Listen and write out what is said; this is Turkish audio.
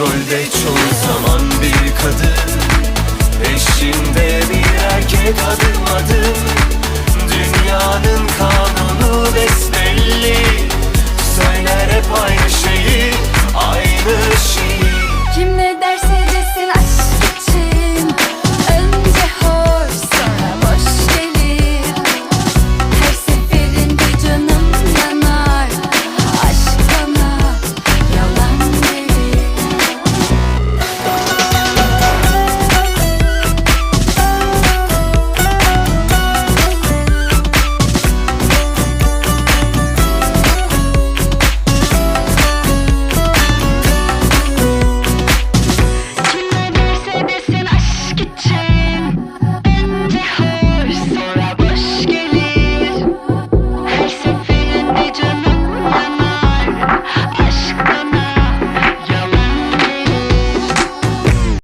Başrolde çoğu zaman bir kadın. Eşinde bir erkek adım adım